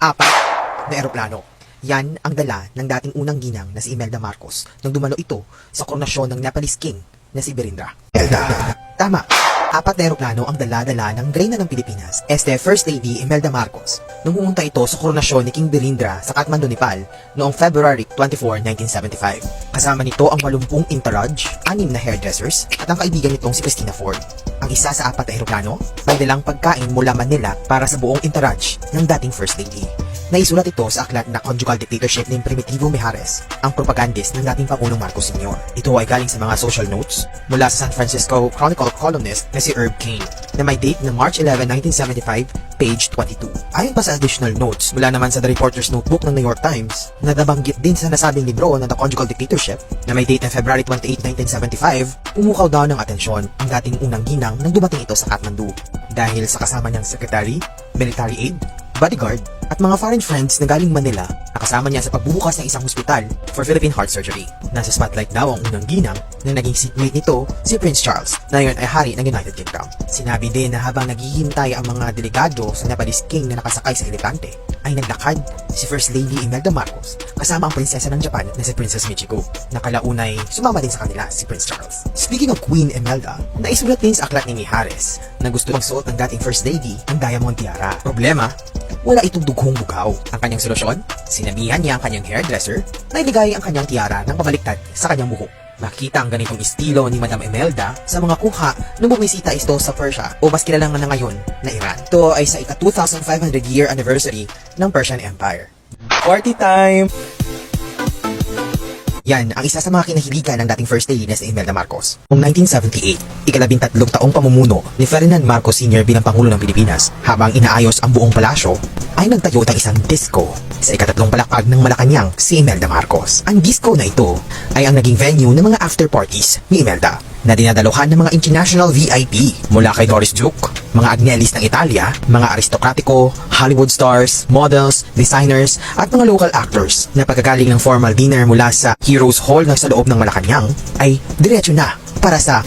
Apat na eroplano. Yan ang dala ng dating unang ginang na si Imelda Marcos nang dumalo ito sa koronasyon ng Nepalese king na si Berindra. Imelda. Tama. Apat na eroplano ang dala-dala ng Reyna ng Pilipinas, este First Lady Imelda Marcos, nung pumunta ito sa koronasyon ni King Berindra sa Kathmandu, Nepal noong February 24, 1975. Kasama nito ang 80 entourage, anim na hairdressers, at ang kaibigan nitong si Christina Ford. Ang isa sa apat na eroplano, may dalang pagkain mula Manila para sa buong entourage ng dating First Lady. Naisulat ito sa aklat na Conjugal Dictatorship ni Primitivo Mijares, ang propagandist ng dating Pangulong Marcos Sr. Ito ay galing sa mga social notes mula sa San Francisco Chronicle columnist na si Herb Kane na may date na March 11, 1975, page 22. Ayon pa sa additional notes mula naman sa The Reporter's Notebook ng New York Times na nabanggit din sa nasabing libro na The Conjugal Dictatorship na may date na February 28, 1975, pumukaw daw ng atensyon ang dating unang ginang nang dumating ito sa Kathmandu dahil sa kasama niyang secretary, military aid, bodyguard, at mga foreign friends na galing Manila na kasama niya sa pagbubukas ng isang hospital for Philippine heart surgery. Nasa spotlight daw ang unang ginang na naging seatmate nito si Prince Charles na ngayon ay hari ng United Kingdom. Sinabi din na habang naghihintay ang mga delegado sa Nepalese king na nakasakay sa elepante, ay naglakad si First Lady Imelda Marcos kasama ang prinsesa ng Japan na si Princess Michiko. Nakalaunay sumama din sa kanila si Prince Charles. Speaking of Queen Imelda, naisulat din sa aklat ni Mijares na gusto magsuot ng dating First Lady ang diamond tiara. Problema, wala itong dughong bugaw. Ang kanyang solusyon, sinabihan niya ang kanyang hairdresser na iligay ang kanyang tiara ng pabaliktad sa kanyang buhok. Makita ang ganitong estilo ni Madam Imelda sa mga kuha nung bumisita ito sa Persia o mas kilala na ngayon na Iran. Ito ay sa ika-2500 year anniversary ng Persian Empire. Party time! Yan ang isa sa mga kinahiligan ng dating First Lady na si Imelda Marcos. Noong 1978, ikalabing tatlong taong pamumuno ni Ferdinand Marcos Sr. bilang Pangulo ng Pilipinas habang inaayos ang buong palasyo, ay nagtayo ng isang disco sa ikatatlong palakpag ng Malacanang si Imelda Marcos. Ang disco na ito ay ang naging venue ng mga after parties ni Imelda na dinadaluhan ng mga international VIP mula kay Doris Duke, mga Agnelis ng Italia, mga aristokratiko, Hollywood stars, models, designers, at mga local actors na pagkagaling ng formal dinner mula sa Heroes Hall na sa loob ng Malacanang ay diretso na para sa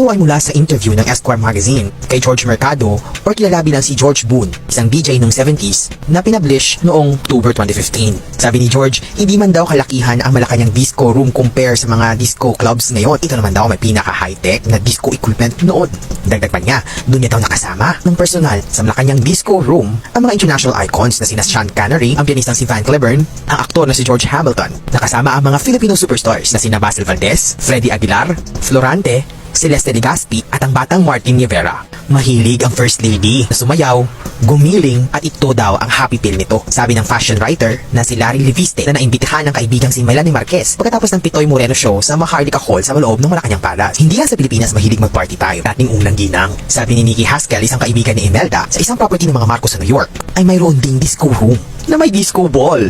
ito ay mula sa interview ng Esquire magazine kay George Mercado or kilala bilang si George Boone, isang DJ noong 70s na pinablish noong October 2015. Sabi ni George, hindi man daw kalakihan ang Malacanang disco room compare sa mga disco clubs ngayon. Ito naman daw may pinaka high-tech na disco equipment noon. Dagdag pa niya, doon niya daw nakasama ng personal sa Malacanang disco room ang mga international icons na sina Sean Connery, ang pianistang si Van Cliburn, ang aktor na si George Hamilton, nakasama ang mga Filipino superstars na sina Basil Valdez, Freddie Aguilar, Florante, Celeste Legaspi at ang batang Martin Rivera. Mahilig ang First Lady na sumayaw, gumiling at ito daw ang happy pill nito. Sabi ng fashion writer na si Larry Leviste na naimbitahan ng kaibigang si Melanie Marquez pagkatapos ng Pitoy Moreno show sa Maharlika Hall sa loob ng Malacanang Palace. Hindi yan sa Pilipinas mahilig mag-party tayo. Dating unang ginang. Sabi ni Nikki Haskell, isang kaibigan ni Imelda, sa isang property ng mga Marcos sa New York, ay mayroon ding disco room na may disco ball.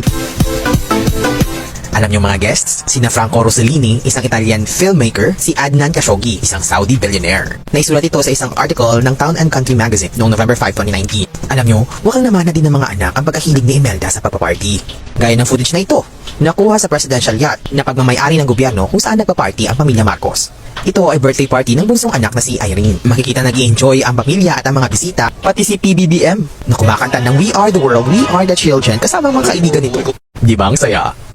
Alam niyo mga guests, sina Franco Rossellini, isang Italian filmmaker, si Adnan Khashoggi, isang Saudi billionaire. Naisulat ito sa isang article ng Town and Country magazine noong November 5, 2019. Alam niyo, mukhang naman na din ng mga anak ang pagkahilig ni Imelda sa papaparty. Gaya ng footage na ito, nakuha sa presidential yacht na pagmamayari ng gobyerno kung saan nagpaparty ang pamilya Marcos. Ito ay birthday party ng bunsong anak na si Irene. Makikita nag enjoy ang pamilya at ang mga bisita, pati si PBBM na kumakanta ng We Are the World, We Are the Children kasama mga kaibigan nito. Di ba ang saya?